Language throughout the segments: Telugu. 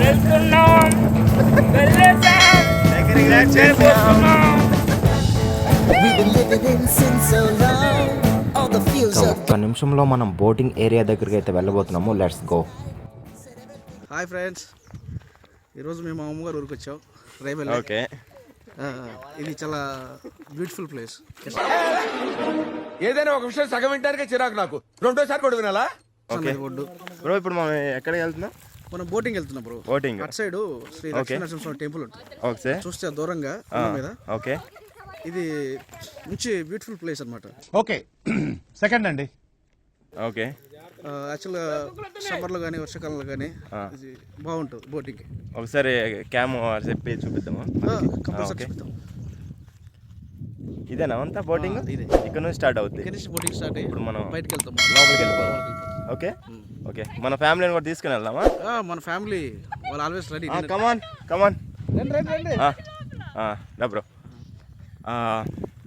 వెళ్తున్నాం వెళ్ళేసాం వెళ్ళిపోతున్నాం. In sin so long. All the fields so of ఒక్క నిమిషంలో మనం బోటింగ్ ఏరియా దగ్గరికి అయితే వెళ్ళబోతున్నాము. లెట్స్ గో హాయ్ ఫ్రెండ్స్ ఈరోజు మేము మా అమ్మగారు ఊరికి వచ్చాం. రైబల్ ఓకే ఇది చాలా బ్యూటిఫుల్ ప్లేస్ ఏదైనా ఒక విషయం సగం వింటానికే చిరాకు నాకు. రెండోసారి కూడా వినాలా? ఓకే. ఒడ్డు బ్రో ఇప్పుడు మనం ఎక్కడికి వెళ్తున్నాం? మనం బోటింగ్ వెళ్తున్నాం బ్రో Boating. అటు సైడ్ శ్రీ లక్ష్మీ నరసింహస్వామి టెంపుల్ ఉంటుంది. ఓకే. చూస్తే దూరంగా మీద. ఓకే. ఇది మంచి బ్యూటిఫుల్ ప్లేస్ అనమాట ఓకే. సెకండ్ అండి. ఓకే. యాక్చువల్గా సమ్మర్లో కానీ వర్షాకాలంలో కానీ బాగుంటుంది బోటింగ్కి ఒకసారి క్యామ్ చెప్పి చూపిద్దామా? ఇదేనా అంతా బోటింగ్. ఇక్కడ నుంచి స్టార్ట్ నుంచి బోటింగ్ స్టార్ట్ అయ్యి ఇప్పుడు మనం బయటకు వెళ్తాం. లోపలికి వెళ్ళిపోదాం. ఓకే? ఓకే. మన ఫ్యామిలీని కూడా తీసుకుని వెళ్దామా? ఆ, మన ఫ్యామిలీ వాళ్ళు ఆల్వేస్ రెడీ. కమాన్ కమాన్ రండి రండి రండి. రా బ్రో.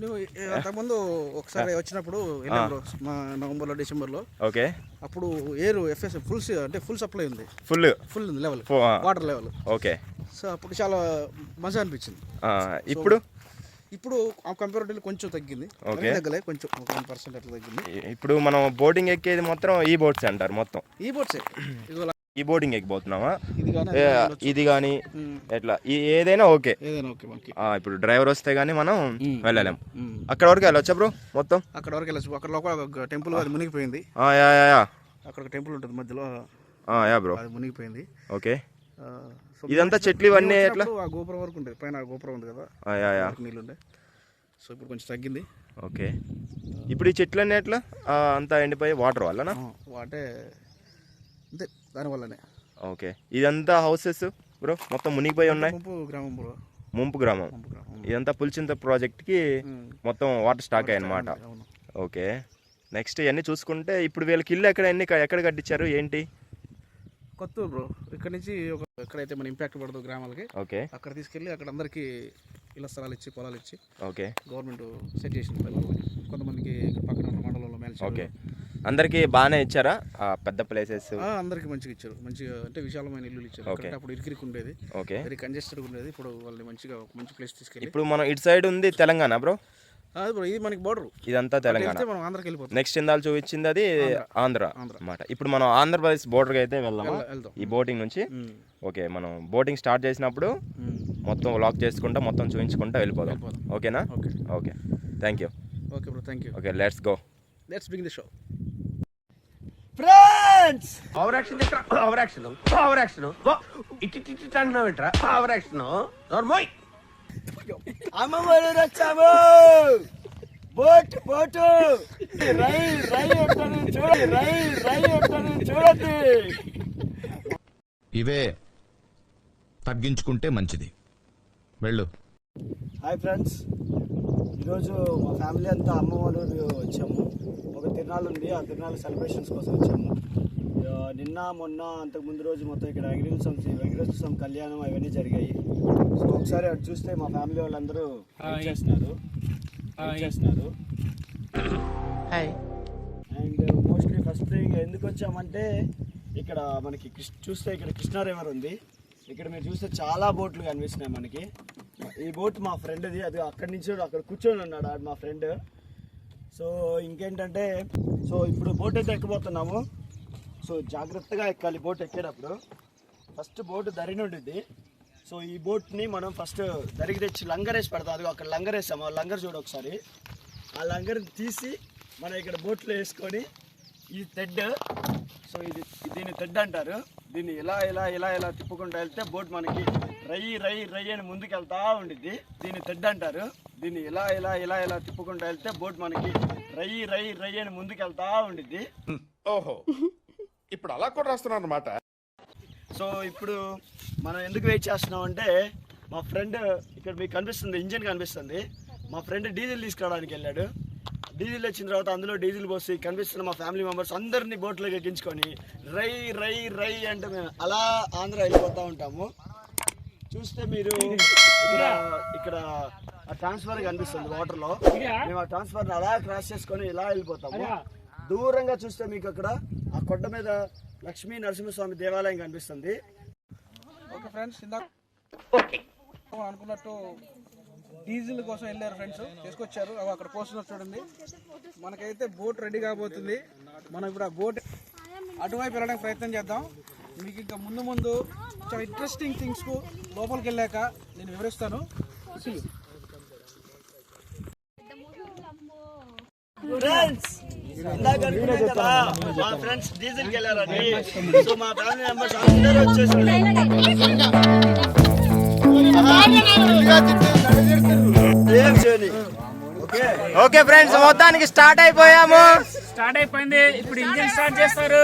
నువ్వు అంతకుముందు ఒకసారి వచ్చినప్పుడు వెళ్ళాం బ్రో మా నవంబర్లో డిసెంబర్లో ఓకే. అప్పుడు ఎయిర్ ఎఫ్ఎస్ ఫుల్ అంటే ఫుల్ సప్లై ఉంది. ఫుల్? ఫుల్ ఉంది level. Water level. Okay. So అప్పుడు చాలా మజా అనిపించింది. ఇప్పుడు? ఇప్పుడు కంపారిటివ్లీ కొంచెం తగ్గింది. మరీ తగ్గలే కొంచెం ఒక వన్ పర్సెంట్ అట్లా తగ్గింది. ఇప్పుడు మనం బోటింగ్ ఎక్కేది మొత్తం ఈ బోట్స్ అంటారు మొత్తం. ఈ బోట్సే ఈ బోటింగ్ ఎక్కిపోతున్నామా ఇది కానీ ఎట్లా? ఏదైనా ఓకే. ఇప్పుడు డ్రైవర్ వస్తే గానీ మనం వెళ్ళలేం అక్కడ వరకు వెళ్ళొచ్చా బ్రో మొత్తం? అక్కడ వరకు వెళ్ళచ్చు. అక్కడ లోపల ఒక టెంపుల్ అది మునిగిపోయింది. ఆ, యా యా యా. అక్కడ ఒక టెంపుల్ ఉంటుంది మధ్యలో. Yeah bro. అది మునిగిపోయింది. ఓకే. ఇదంతా చెట్లు ఇవన్నీ ఎట్లా? ఆ గోపురం వరకు ఉండేది. పైన గోపురం ఉంది కదా. నీళ్ళు ఉండే. సో ఇప్పుడు కొంచెం తగ్గింది. ఓకే. ఇప్పుడు ఈ చెట్లన్నీ ఎట్లా? అంతా ఎండిపోయి వాటర్ వల్లనా? వాటే దానివల్లనే ఓకే. ఇదంతా హౌసెస్ బ్రో? మొత్తం మునిగిపోయి ఉన్నాయి? ముంపు గ్రామం బ్రో. ముంపు గ్రామం. ఇదంతా పులిచింత ప్రాజెక్ట్కి మొత్తం వాటర్ స్టాక్ అయ్యి అనమాట అవును. ఓకే. నెక్స్ట్ ఇవన్నీ చూసుకుంటే ఇప్పుడు వీళ్ళకి ఇల్లు ఎక్కడ ఎన్ని ఎక్కడ కట్టించారు? ఏంటి? కొత్త బ్రో. ఇక్కడ నుంచి ఒక ఎక్కడైతే మన ఇంపాక్ట్ పడదు గ్రామాలకి ఓకే. అక్కడ తీసుకెళ్ళి అక్కడ అందరికీ ఇళ్ళ స్థలాలు ఇచ్చి పొలాలు ఇచ్చి ఓకే. గవర్నమెంట్ సెట్ చేసింది పిల్లలకి. కొంతమందికి పక్కన ఉన్న మండలంలో మేల్చి ఓకే. అందరికీ బాగానే ఇచ్చారా? ఆ పెద్ద ప్లేసెస్ అందరికి మంచిగా ఇచ్చారు. మంచిగా అంటే విశాలమైన ఇల్లు ఇచ్చారు. ఓకే. అప్పుడు ఇరికిరికి ఉండేది. ఓకే. వెరీ కంజెస్టెడ్ ఉండేది. ఇప్పుడు వాళ్ళని మంచిగా ఒక మంచి ప్లేస్ తీసుకెళ్ళి ఇప్పుడు మనం ఇటు సైడ్ ఉంది తెలంగాణ బ్రో అది బ్రో ఇది మనకి బోర్డర్ ఇదంతా తెలంగాణ. వెళ్తే మనం ఆంధ్రాకి వెళ్ళిపోతాం. నెక్స్ట్ ఇందాలు చూపించింది అది ఆంధ్ర. అన్నమాట. ఇప్పుడు మనం ఆంధ్రప్రదేశ్ బోర్డర్కి అయితే వెళ్దామా? వెళ్దాం, వెళ్దాం. ఈ బోటింగ్ నుంచి? ఓకే మనం బోటింగ్ స్టార్ట్ చేసినప్పుడు మొత్తం లాక్ చేసుకుంటా మొత్తం చూపించుకుంటా వెళ్ళిపోదాం. ఓకేనా? Okay. Okay. Thank you okay bro thank you okay let's go let's begin the show friends over action over action over action ఇట్టి ఇట్టి అంటున్నావు ఏంట్రా ఓవర్ యాక్షన్ నోర్మోయ్. అమ్మవారు వచ్చాము. Boat boat. రై రై ఎక్కడి చూడండి. రై రై ఎక్కడి చూడండి. ఇవే తగ్గించుకుంటే మంచిది. వెళ్ళు. హాయ్ ఫ్రెండ్స్ ఈరోజు మా ఫ్యామిలీ అంతా అమ్మ వాళ్ళ ఊరు వచ్చాము. తిరునాళ్ళు ఉంది ఆ తిరునాళ్ళ సెలబ్రేషన్స్ కోసం వచ్చాము. నిన్న మొన్న అంతకు ముందు రోజు మొత్తం ఇక్కడ వెంకటేశ్వర వెంకటేశ్వర కళ్యాణం అవన్నీ జరిగాయి. సో ఒకసారి అటు చూస్తే మా ఫ్యామిలీ వాళ్ళందరూ చేస్తున్నారు చేస్తున్నారు. అండ్ మోస్ట్లీ ఫస్ట్ థింగ్ ఎందుకు వచ్చామంటే ఇక్కడ మనకి చూస్తే ఇక్కడ కృష్ణా రివర్ ఉంది. ఇక్కడ మీరు చూస్తే చాలా బోట్లు కనిపిస్తున్నాయి మనకి. ఈ బోట్ మా ఫ్రెండ్ది అది అక్కడి నుంచి అక్కడ కూర్చొని ఉన్నాడు ఆడు మా ఫ్రెండ్ సో ఇంకేంటంటే సో ఇప్పుడు బోట్ అయితే ఎక్కబోతున్నాము. సో జాగ్రత్తగా ఎక్కాలి బోట్ ఎక్కేటప్పుడు. ఫస్ట్ బోట్ దరిని ఉండిద్ది. సో ఈ బోట్ని మనం ఫస్ట్ దరికి తెచ్చి లంగర్ వేసి పెడతాం. అది అక్కడ లంగర్ వేసాము. ఆ లంగర్ చూడు ఒకసారి. ఆ లంగర్ని తీసి మనం ఇక్కడ బోట్లో వేసుకొని ఈ తెడ్ సో ఇది దీన్ని తెడ్ అంటారు. దీన్ని ఇలా ఇలా ఇలా ఇలా తిప్పుకుంటూ వెళ్తే బోట్ మనకి రై రై రై అని ముందుకు వెళ్తా ఉండిద్ది. దీన్ని తెడ్ అంటారు. దీన్ని ఇలా ఇలా ఇలా ఇలా తిప్పుకుంటూ వెళ్తే బోట్ మనకి రై రై రై అని ముందుకు వెళ్తా ఉండిద్ది. ఓహో. ఇప్పుడు అలా కూడా రాస్తున్నాను అనమాట సో ఇప్పుడు మనం ఎందుకు వెయిట్ చేస్తున్నాం అంటే మా ఫ్రెండ్ ఇక్కడ మీకు కనిపిస్తుంది ఇంజిన్ కనిపిస్తుంది. మా ఫ్రెండ్ డీజిల్ తీసుకురావడానికి వెళ్ళాడు. డీజిల్ వచ్చిన తర్వాత అందులో డీజిల్ పోసి కనిపిస్తున్న మా ఫ్యామిలీ మెంబర్స్ అందరినీ బోట్లోకి ఎక్కించుకొని రై రై రై అంటే మేము అలా ఆంధ్ర వెళ్ళిపోతూ ఉంటాము. చూస్తే మీరు ఇక్కడ ఇక్కడ ఆ ట్రాన్స్ఫర్ కనిపిస్తుంది వాటర్లో మేము ఆ ట్రాన్స్ఫర్ అలా క్రాస్ చేసుకొని ఇలా వెళ్ళిపోతాము. దూరంగా చూస్తే మీకు అక్కడ ఆ కొండ మీద లక్ష్మీ నరసింహస్వామి దేవాలయం కనిపిస్తుంది. ఓకే ఫ్రెండ్స్ అనుకున్నట్టు డీజిల్ కోసం వెళ్ళారు ఫ్రెండ్స్ తీసుకొచ్చారు. అవి అక్కడ పోస్తున్నారు చూడండి. మనకైతే బోట్ రెడీ కాబోతుంది. మనం ఇప్పుడు ఆ బోట్ అటువైపు వెళ్ళడానికి ప్రయత్నం చేద్దాం. మీకు ఇంకా ముందు ముందు చాలా ఇంట్రెస్టింగ్ థింగ్స్ లోపలికి వెళ్ళాక నేను వివరిస్తాను. See you. ఫ్రెండ్స్ ఇందాక అనుకున్నాం కదా మా ఫ్రెండ్స్ డీజిల్ వెళ్ళారని. సో మా ఫ్యామిలీ మెంబర్స్ అందరూ ఓకే. ఓకే ఫ్రెండ్స్ మొత్తానికి స్టార్ట్ అయిపోయాము. స్టార్ట్ అయిపోయింది. ఇప్పుడు ఇంజిన్ స్టార్ట్ చేస్తారు.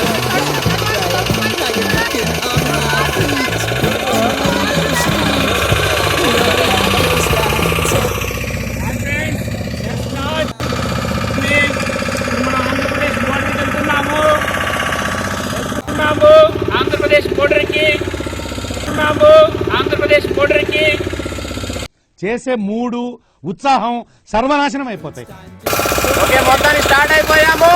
చేసే మూడు ఉత్సాహం సర్వనాశనం అయిపోతాయి. ఓకే మొత్తానికి స్టార్ట్ అయిపోయాము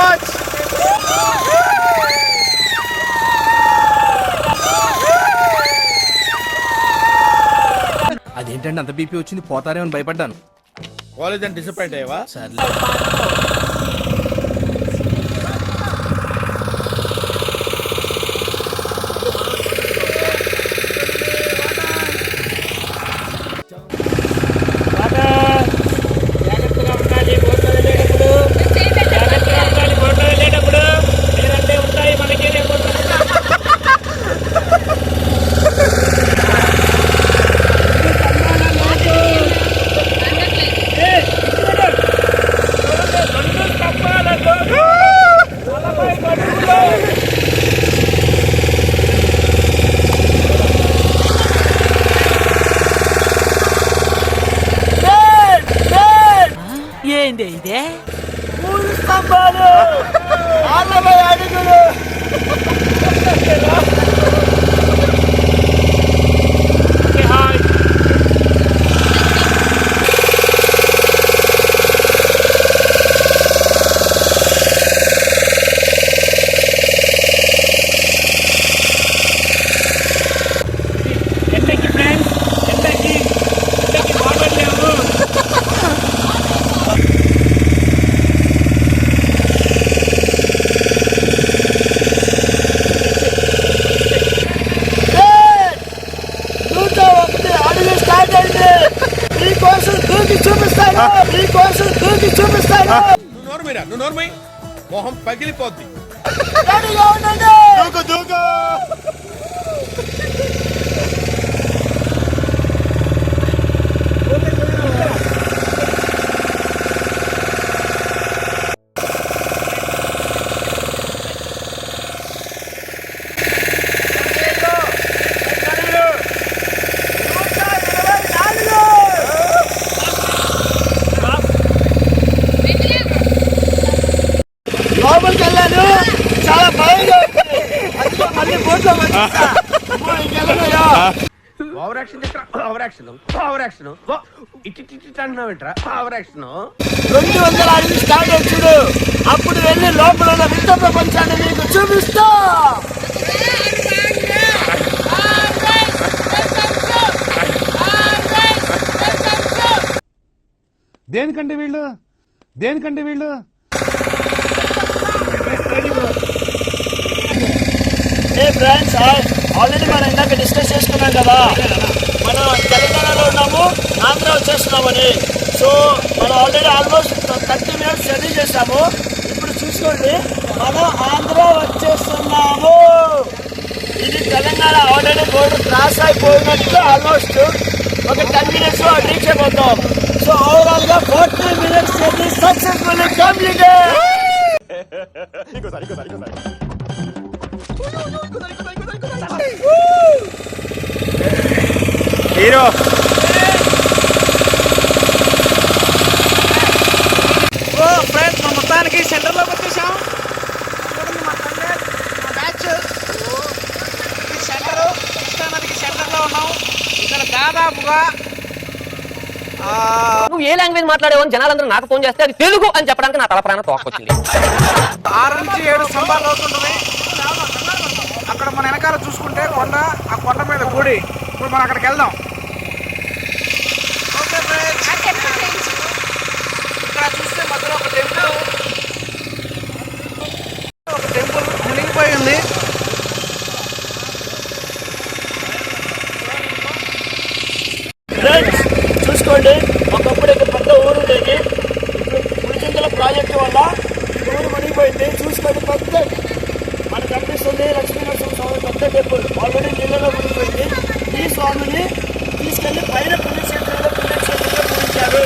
అదేంటండి అంత బీపీ వచ్చింది? పోతారేమని భయపడ్డాను. కాలేజ్ అని డిసప్పాయింట్ అయ్యావా? జాగ్రత్తగా ఉండాలి బోట్లో వెళ్ళేటప్పుడు జాగ్రత్తగా ఉండాలి బోట్లో వెళ్ళేటప్పుడు లేదంటే ఉంటాయి మనకి రేపు ఏంటి ఇదే మూడు స్తంభాలు నలభై అడుగులు ఎంతకి ఫ్రెండ్స్ ఎంతకి ఎంతకి బాగోలేవు నూట ఒకటి అడుగు స్టార్ట్ అయింది నీకోసం దూకి చూపిస్తాను నీకోసం దూకి చూపిస్తాను నువ్వు నోర్మైరా నువ్వు నోర్మై మొహం పగిలిపోద్ది రెడీగా ఉండండి దూకు దూకు లోపలికి వెళ్ళాను చాలా భయంగా ఉంది అందుకే మళ్ళీ బోట్లో వచ్చేసా అమ్మో, ఇంకెళ్ళనయ్యా. Over action over action action action రెండు వందల స్టార్ట్ అప్పుడు వెళ్ళి లోపల ఉన్న వింత ప్రపంచాన్ని మీకు చూపిస్తా. దేనికండి వీళ్ళు? దేనికండి వీళ్ళు? ఏ ఫ్రెండ్స్ ఆల్రెడీ మనం ఇందాక డిస్కస్ చేసుకున్నాం కదా. మనం తెలంగాణలో ఉన్నాము ఆంధ్ర వచ్చేస్తున్నామని సో మనం already almost thirty minutes study చేసాము ఇప్పుడు చూసుకోండి మనం ఆంధ్ర వచ్చేస్తున్నాము. ఇది తెలంగాణ ఆల్రెడీ బోర్డు క్రాస్ అయిపోయినట్టు ఆల్మోస్ట్ ఒక టెన్ మినిట్స్ రీచ్ అయిపోతాం. సో ఓవరాల్గా forty minutes journey successfully completed hero. ఓ మా మొత్తానికి సెంటర్లో ఉన్నాం. నువ్వు ఏ లాంగ్వేజ్ మాట్లాడేవని జనాలందరూ నాకు ఫోన్ చేస్తే అది తెలుగు అని చెప్పడానికి నా తల ప్రాణం తోకొచ్చింది ఆరు నుంచి ఏడు స్తంభాలు అవుతుంటుంది. అక్కడ మన వెనకాల చూసుకుంటే కొండ ఆ కొండ మీద గుడి. ఇప్పుడు మనం అక్కడికి వెళ్దాం ఓకే ఫ్రెండ్స్. ఇక్కడ చూస్తే మధ్యలో ఒక టెంపుల్ ఒక టెంపుల్ మునిగిపోయి ఉంది ఫ్రెండ్స్ చూసుకోండి ఒకప్పుడు ఇక్కడ పెద్ద ఊరు ఉండేది ఇప్పుడు పులిచింతల ప్రాజెక్టు వల్ల ఈ ఊరు మునిగిపోయింది చూసుకోండి పెద్ద మనకు కనిపిస్తుంది లక్ష్మీనరసింహ స్వామి పెద్ద టెంపుల్ ఆల్రెడీ నీళ్ళలో మునిగిపోయింది ఈ స్వామిని తీసుకెళ్ళి పైన పుణ్యక్షేత్రంలో పుణ్యక్షేత్రంలో పూజించారు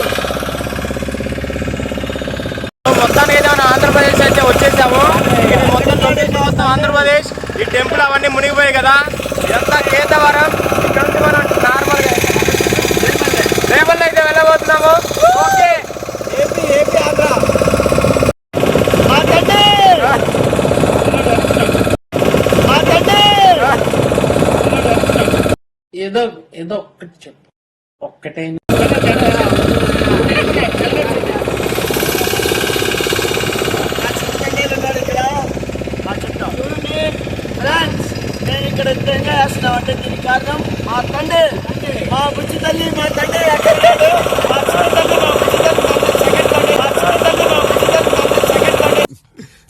మొత్తానికి అయితే మనం ఆంధ్రప్రదేశ్ అయితే వచ్చేసాము ఇది మొత్తం లొకేషన్ మొత్తం ఆంధ్రప్రదేశ్ ఈ అవన్నీ మునిగిపోయాయి కదా? ఇదంతా కేతవరం ఇక్కడ నుంచి మనం నార్మల్గా రేపల్లో అయితే వెళ్ళబోతున్నాము. ఓకే. AP AP Andhra. మాట్లాడండి మాట్లాడండి ఏదో ఏదో ఒక్కటి చెప్పు. ఒక్కటే నా చిన్నయ్యలు ఉన్నారు ఇక్కడ మా చుట్టం చూడండి ఫ్రెండ్స్ నేను ఇక్కడ ఎంత ఎంజాయ్ చేస్తున్నాం అంటే దీనికి కారణం మా తండ్రి. మా బుజ్జి తల్లి మా తండ్రి అక్కడ లేడు మా చిన్న తల్లి మా బుజ్జి తల్లి మా సెకండ్ తండ్రి మా చిన్న తల్లి మా బుజ్జి తల్లి మా సెకండ్ తండ్రి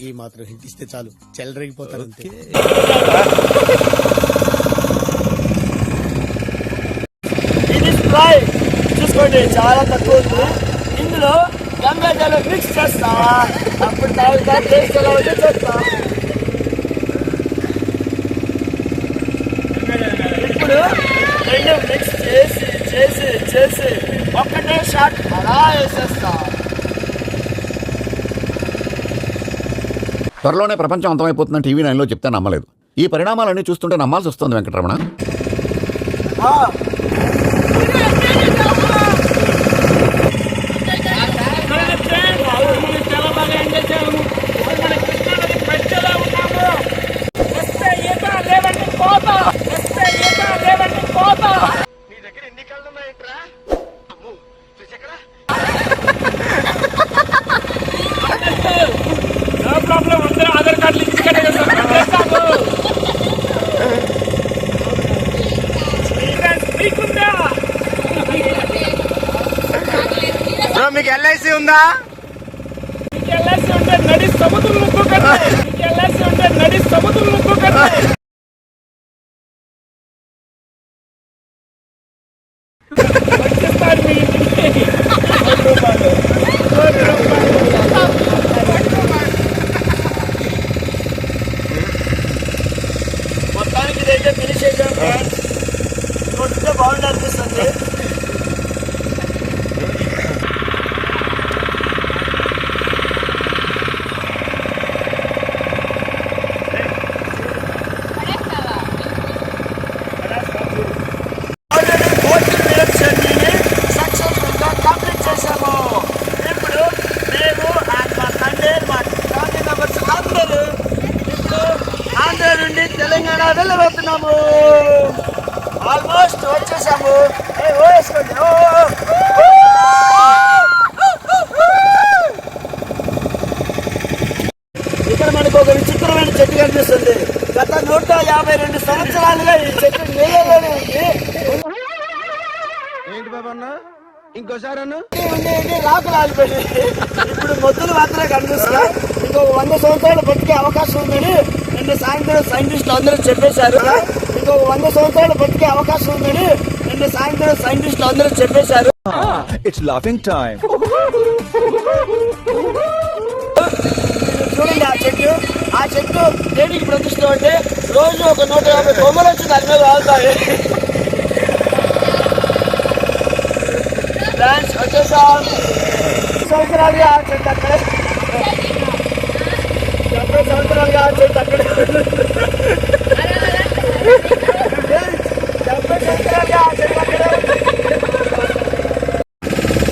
ఈ మాత్రం హింట్ ఇస్తే చాలు. చెలరేగిపోతారు అంతే. ఇది ఫ్రై చూసుకోండి చాలా తక్కువ ఉంది. ఇందులో గంగా జలం మిక్స్ చేస్తా. అప్పుడు తాగుతా టేస్ట్ ఎలా ఉందో చెప్తా. ఇప్పుడు రెండు మిక్స్ చేసి చేసి చేసి ఒక్కటే షాట్ అలా వేసేస్తా. త్వరలోనే ప్రపంచం అంతమైపోతుందని టీవీ నైన్లో చెప్తే నమ్మలేదు. ఈ పరిణామాలన్నీ చూస్తుంటే నమ్మాల్సి వస్తుంది వెంకటరమణ. ఎల్ఐసి ఉందా ఎల్ఐసి ఉంటే నడి సముద్రంలో దూకండి ఎల్ఐసి ఉంటే నడి సముద్రంలో దూకండి వచ్చేస్తారు వెళ్ళబోతున్నాము. ఆల్మోస్ట్ వచ్చేసాము. వేసుకోండి. ఇక్కడ మనకు ఒక విచిత్రమైన చెట్టు కనిపిస్తుంది. గత నూట యాభై రెండు సంవత్సరాలుగా ఈ చెట్టు నీళ్ళలోనే ఉంది. ఏంటి బాబా ఇంకోసారి ఆగిపోయింది ఇప్పుడు మొద్దులు మాత్రమే కనిపిస్తున్నాయి. ఇంకొక వంద సంవత్సరాలు బతికే అవకాశం ఉందని నిన్న సాయంత్రం సైంటిస్టులు అందరూ చెప్పేశారు. ఇంకొక వంద సంవత్సరాలు బతికే అవకాశం ఉందని నిన్న సాయంత్రం సైంటిస్టులు అందరూ చెప్పేశారు. ఇట్స్ లాఫింగ్ టైం చూడండి ఆ చెట్టు. ఆ చెట్టు దేనికి ప్రతిష్ట అంటే రోజు ఒక నూట యాభై కొమ్మలు వచ్చి దాని మీద వాళ్తాయి ఫ్రెండ్స్ వచ్చేసాం. సంవత్సరాలుగా ఆ చెట్టు అక్కడే. డెబ్బై సంవత్సరాలుగా ఆ చెట్టు డెబ్బై సంవత్సరాలుగా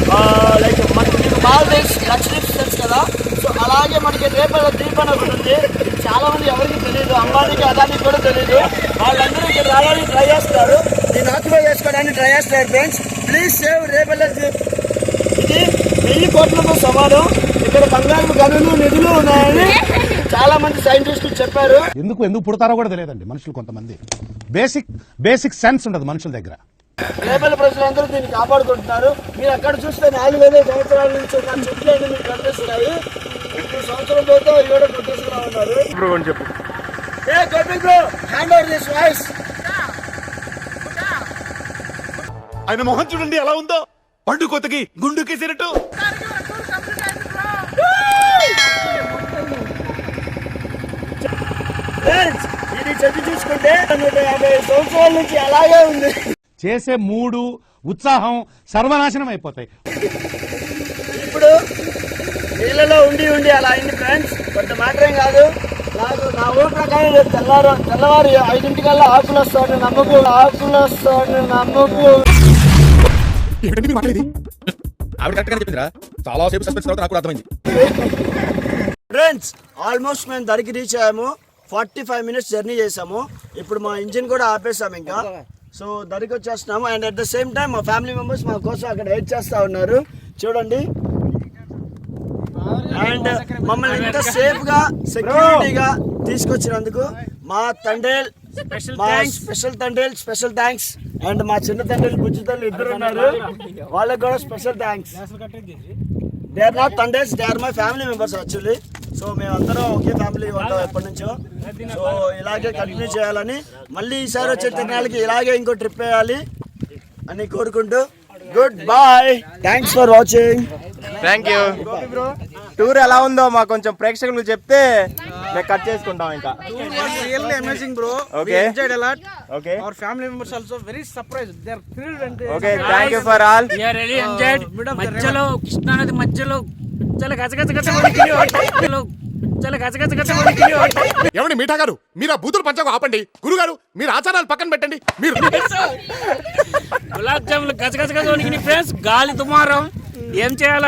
ఆ లైక్ మనకి మీకు మాల్దీవ్స్ లక్షద్వీప్స్ తెలుసు కదా సో అలాగే మనకి రేపల ద్వీప్ అని ఒకటి ఉంది ఇది చాలా మంది ఎవరికి తెలియదు అంబానీకి అదానికి కూడా తెలియదు వాళ్ళందరూ ఇక్కడ రావడానికి ట్రై చేస్తారు దీన్ని ఆక్యుపై చేసుకోవడానికి ట్రై చేస్తారు ఫ్రెండ్స్ ప్లీజ్ సేవ్ రేపల్ల ద్వీప్ ఇది వెయ్యి కోట్లతో సమానం. ఇక్కడ బంగారు గనులు నిధులు ఉన్నాయని చాలా మంది సైంటిస్టులు చెప్పారు. ఎందుకు ఎందుకు పుడతారో కూడా తెలియదండి మనుషులు కొంతమంది. బేసిక్ బేసిక్ సెన్స్ ఉండదు మనుషుల దగ్గర. రేపల్ల ప్రజలందరూ దీన్ని కాపాడుకుంటున్నారు. మీరు అక్కడ చూస్తే నాలుగు వేల సంవత్సరాల నుంచి ఉన్న చెట్లు అన్ని మీకు కనిపిస్తున్నాయి. ఇప్పుడు సంవత్సరం పోతే కొట్టేసుకున్నా ఉన్నారు. బ్రో అని చెప్పు. ఏ bro hand over this voice ఆయన మొహం చూడండి ఎలా ఉందో. పండు కొత్తకి గుండు కేసినట్టు. ఫ్రెండ్స్ ఇది చెట్టు చూసుకుంటే నూట యాభై సంవత్సరాల నుంచి అలాగే ఉంది. చేసే మూడు ఉత్సాహం సర్వనాశనం అయిపోతాయి. ఇప్పుడు నీళ్ళలో ఉండి ఉండి అలా అయింది ఫ్రెండ్స్ కొంత మాత్రం కాదు. నాకు నా ఊరు ప్రకారం రేపు తెల్లారు తెల్లవారు ఐదింటికల్లా ఆకులు వస్తాడు నమ్మకు. ఆకులు వస్తాడు నమ్మకు. ఆవిడ కరెక్ట్గా చెప్పిందిరా. చాలా సేపు సస్పెన్స్ తర్వాత నాకు అర్థమైంది. ఫ్రెండ్స్ ఆల్మోస్ట్ మేము దరికి రీచ్ అయ్యాము. ఫార్టీ ఫైవ్ మినిట్స్ జర్నీ చేసాము. ఇప్పుడు మా ఇంజిన్ కూడా ఆపేసాము ఇంకా. సో దరికి వచ్చేస్తున్నాము and at the same time మా ఫ్యామిలీ మెంబర్స్ మా కోసం అక్కడ వెయిట్ చేస్తూ ఉన్నారు. చూడండి. అండ్ మమ్మల్ని ఇంత సేఫ్గా సెక్యూరిటీగా తీసుకొచ్చినందుకు మా తండ్రి మా స్పెషల్ తండ్రి స్పెషల్ థ్యాంక్స్ అండ్ మా చిన్న తండ్రి బుజ్జి తల్లి ఇద్దరు ఉన్నారు. వాళ్ళకి కూడా special thanks they are not తండ్రిస్ they are my family members actually so మేమందరం ఒకే ఫ్యామిలీ ఉంటాం ఎప్పటి నుంచో. సో ఇలాగే కంటిన్యూ చేయాలని మళ్ళీ ఈసారి వచ్చే తిరణాలకి ఇలాగే ఇంకో ట్రిప్ వేయాలి అని కోరుకుంటూ. Good bye thanks for watching thank you tour ఎలా ఉందో మాకు కొంచెం ప్రేక్షకులు చెప్తే మేము కట్ చేసుకుంటాం ఇంకా. Really amazing bro Okay. Enjoyed a lot okay our family members also very surprise they are thrilled and okay thank you for all enjoyed మధ్యలో కృష్ణానది మధ్యలో పిచ్చల గజగజ గజ వణికిని మధ్యలో పిచ్చల గజగజ గజ వణికిని ఏమండి మీఠా గారు? మీరు ఆ బూతులు పంచకు ఆపండి. గురుగారు మీరు ఆచారాలు పక్కన పెట్టండి. మీరు గులాబ్ జాములు గజగజ గజ ఫ్రెండ్స్ గాలి దుమారం. ఏం చేయాలి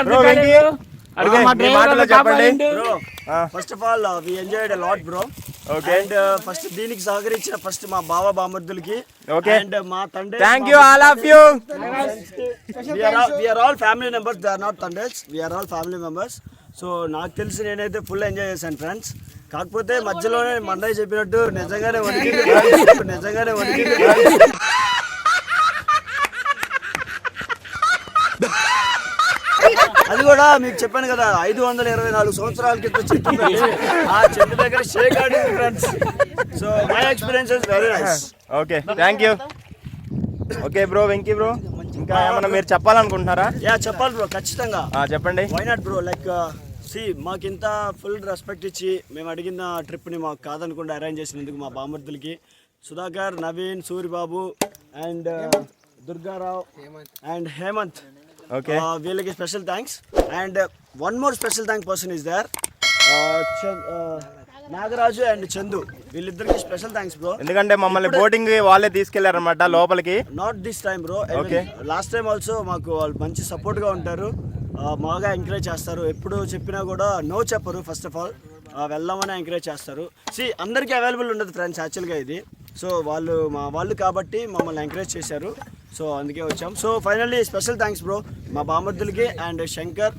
first of all we enjoyed lot bro Okay. And first uh, దీనికి సహకరించిన ఫస్ట్ మా బావ బామర్దులకి. Okay. అండ్ మా తండ్రి thank you all of you we are all family members they are not తండ్రిస్ we are all family members so నాకు తెలిసి నేనైతే ఫుల్ ఎంజాయ్ చేశాను ఫ్రెండ్స్ కాకపోతే మధ్యలోనే మండయ్య చెప్పినట్టు నిజంగానే friends. నిజంగానే వణికింది అది కూడా మీకు చెప్పాను కదా ఐదు వందల ఇరవై నాలుగు సంవత్సరాల క్రితం చెట్టు. ఆ చెట్టు దగ్గర షేక్ ఆడింది friends so my experience is very nice okay thank you okay bro Venky bro ఇంకా ఏమన్నా మీరు చెప్పాలనుకుంటున్నారా? యా చెప్పాలి బ్రో ఖచ్చితంగా. చెప్పండి. Why not bro like see మాకింత full respect ఇచ్చి మేము అడిగిన ట్రిప్ని మాకు కాదనకుండా అరేంజ్ చేసినందుకు మా బామర్దులకి. Sudhakar Naveen Suribabu and Durgarao and Hemanth. Okay. Uh, వీళ్ళకి special thanks and one more special thank person is there uh, Nagaraju and Chandu వీళ్ళిద్దరికి స్పెషల్ థ్యాంక్స్ బ్రో ఎందుకంటే మమ్మల్ని బోటింగ్ వాళ్ళే తీసుకెళ్ళారనమాట లోపలికి. Not this time bro Okay. Last time also మాకు వాళ్ళు మంచి సపోర్ట్గా ఉంటారు. ఆ, బాగా ఎంకరేజ్ చేస్తారు. ఎప్పుడు చెప్పినా కూడా నో చెప్పరు ఫస్ట్ ఆఫ్ ఆల్ వెళ్దామని ఎంకరేజ్ చేస్తారు. సి అందరికీ అవైలబుల్ ఉండదు ఫ్రెండ్స్ యాక్చువల్గా ఇది. సో వాళ్ళు మా వాళ్ళు కాబట్టి మమ్మల్ని ఎంకరేజ్ చేశారు. సో అందుకే వచ్చాం. So finally special thanks bro మా బామర్దులకి and Shankar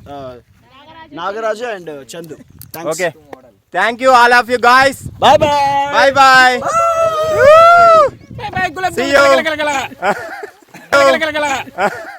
Nagaraju and Chandu. Thanks okay thank you all of you guys bye bye bye bye Bye bye, గులాబ్ See జాములు you. గలగలగలగల. గలగలగలగల.